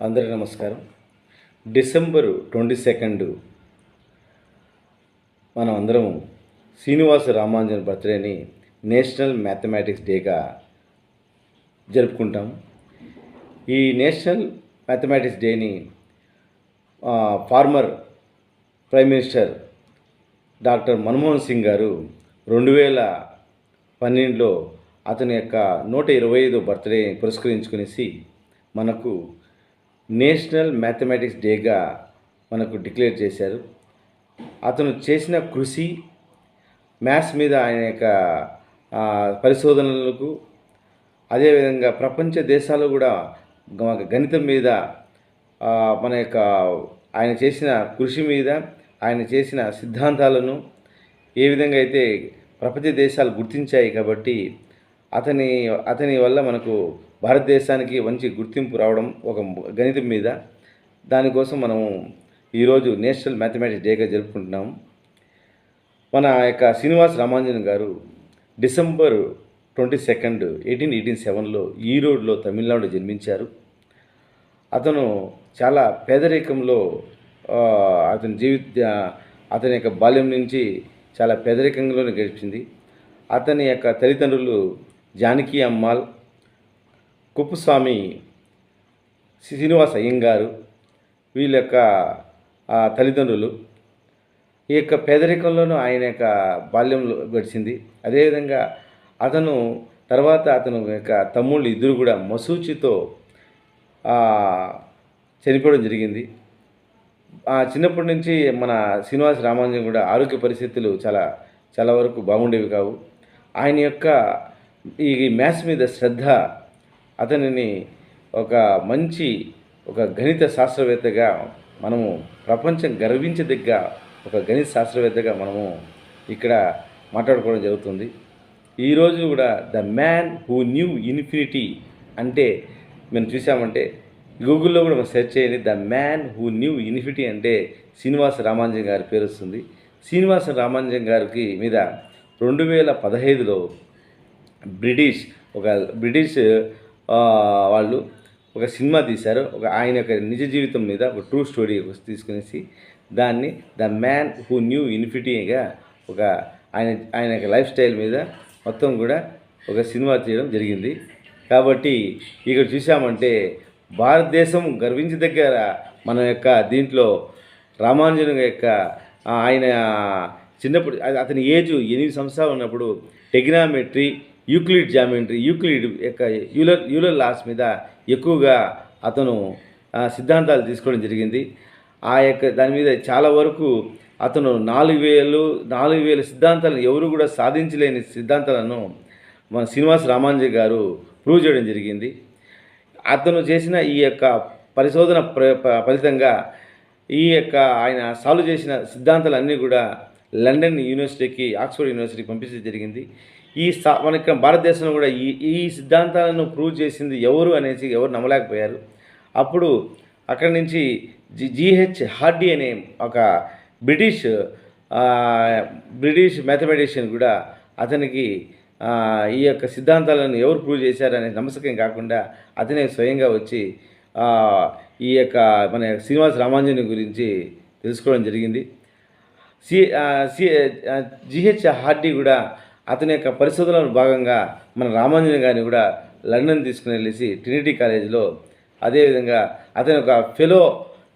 అందరికీ నమస్కారం. December twenty second మనం అందరం శ్రీనివాస రామానుజన్ బర్త్డేని నేషనల్ మ్యాథమెటిక్స్ డేగా జరుపుకుంటాం. ఈ నేషనల్ మ్యాథమెటిక్స్ డేని former prime minister doctor Manmohan Singh గారు రెండు వేల పన్నెండులో అతని యొక్క నూట ఇరవై ఐదో బర్త్డే పురస్కరించుకునేసి మనకు నేషనల్ మ్యాథమెటిక్స్ డేగా మనకు డిక్లేర్ చేశారు. అతను చేసిన కృషి మ్యాథ్స్ మీద ఆయన యొక్క పరిశోధనలకు అదేవిధంగా ప్రపంచ దేశాలు కూడా గణితం మీద మన యొక్క ఆయన చేసిన కృషి మీద ఆయన చేసిన సిద్ధాంతాలను ఏ విధంగా అయితే ప్రపంచ దేశాలు గుర్తించాయి కాబట్టి అతని అతని వల్ల మనకు భారతదేశానికి మంచి గుర్తింపు రావడం ఒక గణితం మీద. దానికోసం మనము ఈరోజు నేషనల్ మ్యాథమెటిక్స్ డేగా జరుపుకుంటున్నాము మన యొక్క శ్రీనివాస్ రామాంజన్ గారు December twenty second eighteen eighteen సెవెన్లో ఈరోడ్లో తమిళనాడు జన్మించారు. అతను చాలా పేదరికంలో అతని జీవిత అతని యొక్క బాల్యం నుంచి చాలా పేదరికంలోనే గడిచింది. అతని యొక్క తల్లిదండ్రులు జానకి అమ్మాల్ కుప్పస్వామి శ్రీనివాస్ అయ్యంగారు వీళ్ళ యొక్క తల్లిదండ్రులు. ఈ యొక్క పేదరికంలోనూ ఆయన యొక్క బాల్యంలో గడిచింది. అదేవిధంగా అతను తర్వాత అతను యొక్క తమ్ముళ్ళు ఇద్దరు కూడా మసూచితో చనిపోవడం జరిగింది. ఆ, చిన్నప్పటి నుంచి మన శ్రీనివాస రామానుజన్ కూడా ఆరోగ్య పరిస్థితులు చాలా చాలా వరకు బాగుండేవి కావు. ఆయన యొక్క ఈ మ్యాథ్స్ మీద శ్రద్ధ అతనిని ఒక మంచి ఒక గణిత శాస్త్రవేత్తగా మనము ప్రపంచం గర్వించదగ్గ ఒక గణిత శాస్త్రవేత్తగా మనము ఇక్కడ మాట్లాడుకోవడం జరుగుతుంది. ఈరోజు కూడా the man who knew infinity అంటే మేము చూసామంటే గూగుల్లో కూడా మనం సెర్చ్ చేయండి the man who knew infinity అంటే శ్రీనివాస రామానుజన్ గారి పేరు వస్తుంది. శ్రీనివాస రామానుజన్ గారికి మీద రెండు వేల పదహైదులో బ్రిటిష్ ఒక బ్రిటిష్ వాళ్ళు ఒక సినిమా తీశారు. ఒక ఆయన యొక్క నిజ జీవితం మీద ఒక ట్రూ స్టోరీ తీసుకునేసి దాన్ని ద మ్యాన్ హూ న్యూ ఇన్ఫినిటీగా ఒక ఆయన ఆయన యొక్క లైఫ్ స్టైల్ మీద మొత్తం కూడా ఒక సినిమా తీయడం జరిగింది. కాబట్టి ఇక్కడ చూసామంటే భారతదేశం గర్వించదగ్గ మన యొక్క దీంట్లో రామానుజన్ యొక్క ఆయన చిన్నప్పుడు అతని ఏజ్ ఎనిమిది సంవత్సరాలు ఉన్నప్పుడు టెగ్నామెట్రీ యూక్లిడ్ జామెంట్రీ యూక్లిడ్ యొక్క యూలర్ యూలర్ లాస్ మీద ఎక్కువగా అతను సిద్ధాంతాలు తీసుకోవడం జరిగింది. ఆ యొక్క దాని మీద చాలా వరకు అతను నాలుగు వేలు నాలుగు వేల సిద్ధాంతాలను ఎవరు కూడా సాధించలేని సిద్ధాంతాలను మన శ్రీనివాస రామాంజీ గారు ప్రూవ్ చేయడం జరిగింది. అతను చేసిన ఈ యొక్క పరిశోధన ప్ర ప- ఫలితంగా ఈ యొక్క ఆయన సాల్వ్ చేసిన సిద్ధాంతాలన్నీ కూడా లండన్ యూనివర్సిటీకి ఆక్స్ఫర్డ్ యూనివర్సిటీకి పంపించడం జరిగింది. ఈ మనకి భారతదేశంలో కూడా ఈ ఈ సిద్ధాంతాలను ప్రూవ్ చేసింది ఎవరు అనేసి ఎవరు నమ్మలేకపోయారు. అప్పుడు అక్కడి నుంచి జి జిహెచ్ హార్డీ అనే ఒక బ్రిటిష్ బ్రిటిష్ మ్యాథమెటిషియన్ కూడా అతనికి ఈ యొక్క సిద్ధాంతాలను ఎవరు ప్రూవ్ చేశారనే నమ్మకం కాకుండా అతనే స్వయంగా వచ్చి ఈ యొక్క మన శ్రీనివాస రామాంజని గురించి తెలుసుకోవడం జరిగింది. సి సి జిహెచ్ హార్డీ కూడా అతని యొక్క పరిశోధనలో భాగంగా మన రామాంజన్ గారిని కూడా లండన్ తీసుకుని వెళ్ళేసి ట్రినిటీ కాలేజీలో అదేవిధంగా అతని ఒక fellow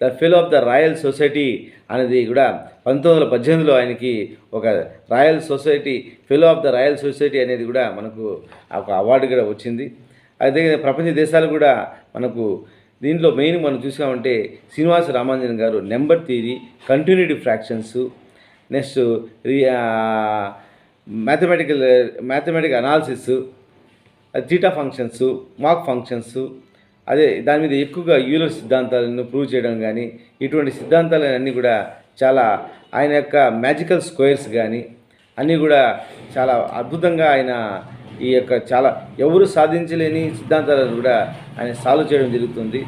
the fellow of the Royal Society అనేది కూడా పంతొమ్మిది వందల పద్దెనిమిదిలో ఆయనకి ఒక Royal Society fellow of the Royal Society అనేది కూడా మనకు ఒక అవార్డు కూడా వచ్చింది. అదే ప్రపంచ దేశాలు కూడా మనకు దీంట్లో మెయిన్ మనం చూసామంటే శ్రీనివాస రామాంజన్ గారు number theory continuity fractions next mathematical mathematic analysis theta functions mock functions అదే దాని మీద ఎక్కువగా యూలర్ సిద్ధాంతాలను ప్రూవ్ చేయడం కానీ ఇటువంటి సిద్ధాంతాలన్నీ కూడా చాలా ఆయన యొక్క మ్యాజికల్ స్క్వేర్స్ కానీ అన్నీ కూడా చాలా అద్భుతంగా ఆయన ఈ యొక్క చాలా ఎవరు సాధించలేని సిద్ధాంతాలను కూడా ఆయన సాల్వ్ చేయడం జరుగుతుంది.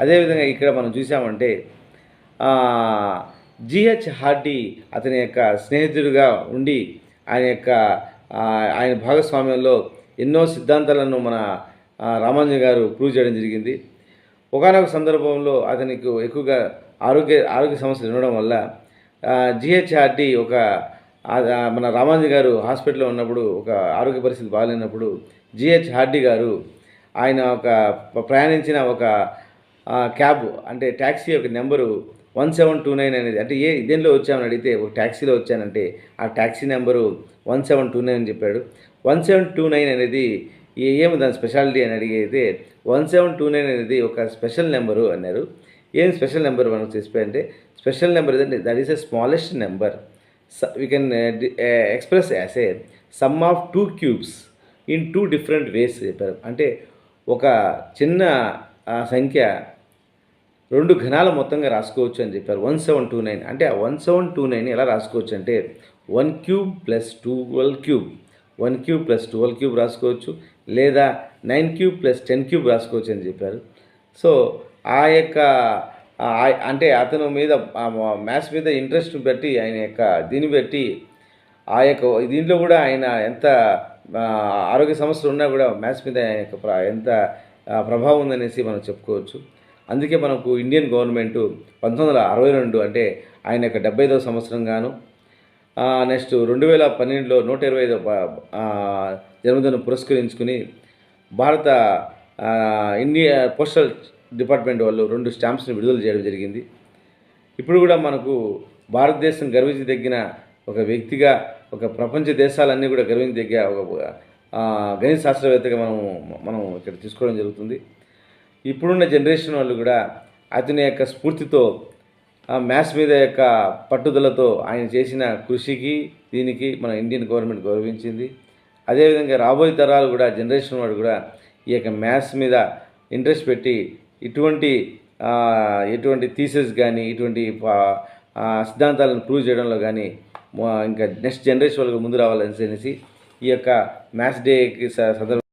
అదేవిధంగా ఇక్కడ మనం చూసామంటే జిహెచ్ హార్డీ అతని యొక్క స్నేహితుడిగా ఉండి ఆయన యొక్క ఆయన భాగస్వామ్యంలో ఎన్నో సిద్ధాంతాలను మన ఆ, గారు ప్రూవ్ చేయడం జరిగింది. ఒకనొక సందర్భంలో అతనికి ఎక్కువగా ఆరోగ్య ఆరోగ్య సమస్యలు ఉండడం వల్ల జిహెచ్ఆర్డి ఒక మన రామాంజీ గారు హాస్పిటల్లో ఉన్నప్పుడు ఒక ఆరోగ్య పరిస్థితి బాగాలేనప్పుడు జిహెచ్ హార్డీ గారు ఆయన ఒక ప్రయాణించిన ఒక క్యాబ్ అంటే ట్యాక్సీ యొక్క number one seven two nine అనేది అంటే ఏ దేనిలో వచ్చామని అడిగితే ఒక ట్యాక్సీలో వచ్చానంటే ఆ taxi number one seven two nine అని చెప్పాడు. వన్ సెవెన్ టూ నైన్ అనేది ఏమి దాని స్పెషాలిటీ అని అడిగితే వన్ సెవెన్ టూ నైన్ అనేది ఒక స్పెషల్ నెంబరు అన్నారు. ఏం స్పెషల్ నెంబర్ మనకు చెప్పారంటే special number that is a smallest number. We can express as a sum of two cubes in two different ways చెప్పారు. అంటే ఒక చిన్న సంఖ్య రెండు ఘనాల మొత్తంగా రాసుకోవచ్చు అని చెప్పారు. One seven two nine. అంటే ఆ వన్ సెవెన్ టూ నైన్ ఎలా రాసుకోవచ్చు అంటే one cube plus twelve cube. One cube plus twelve cube రాసుకోవచ్చు. లేదా nine cube plus ten cube రాసుకోవచ్చు అని చెప్పారు. సో ఆ యొక్క అంటే అతను మీద మ్యాథ్స్ మీద ఇంట్రెస్ట్ బట్టి ఆయన యొక్క దీన్ని బట్టి ఆ యొక్క దీంట్లో కూడా ఆయన ఎంత ఆరోగ్య సమస్యలు ఉన్నా కూడా మ్యాథ్స్ మీద ఆయన యొక్క ఎంత ప్రభావం ఉందనేసి మనం చెప్పుకోవచ్చు. అందుకే మనకు ఇండియన్ గవర్నమెంట్ పంతొమ్మిది వందల అరవై రెండు అంటే ఆయన యొక్క డెబ్బై ఐదవ సంవత్సరం గాను నెక్స్ట్ రెండు వేల పన్నెండులో నూట ఇరవై ఐదో జన్మదినం పురస్కరించుకుని భారత ఇండియా పోస్టల్ డిపార్ట్మెంట్ వాళ్ళు రెండు స్టాంప్స్ని విడుదల చేయడం జరిగింది. ఇప్పుడు కూడా మనకు భారతదేశం గర్వించదగిన ఒక వ్యక్తిగా ఒక ప్రపంచ దేశాలన్నీ కూడా గర్వించదగ్గ ఒక గణిత శాస్త్రవేత్తగా మనం మనం ఇక్కడ తీసుకోవడం జరుగుతుంది. ఇప్పుడున్న జనరేషన్ వాళ్ళు కూడా అతని యొక్క స్ఫూర్తితో మ్యాథ్స్ మీద యొక్క పట్టుదలతో ఆయన చేసిన కృషికి దీనికి మన ఇండియన్ గవర్నమెంట్ గౌరవించింది. అదేవిధంగా రాబోయే తరాలు కూడా జనరేషన్ వాడు కూడా ఈ యొక్క మ్యాథ్స్ మీద ఇంట్రెస్ట్ పెట్టి ఇటువంటి ఎటువంటి థీసెస్ కానీ ఇటువంటి సిద్ధాంతాలను ప్రూవ్ చేయడంలో కానీ ఇంకా నెక్స్ట్ జనరేషన్ వాళ్ళకి ముందు రావాలని అనేసి ఈ యొక్క మ్యాథ్స్ డేకి సందర్భం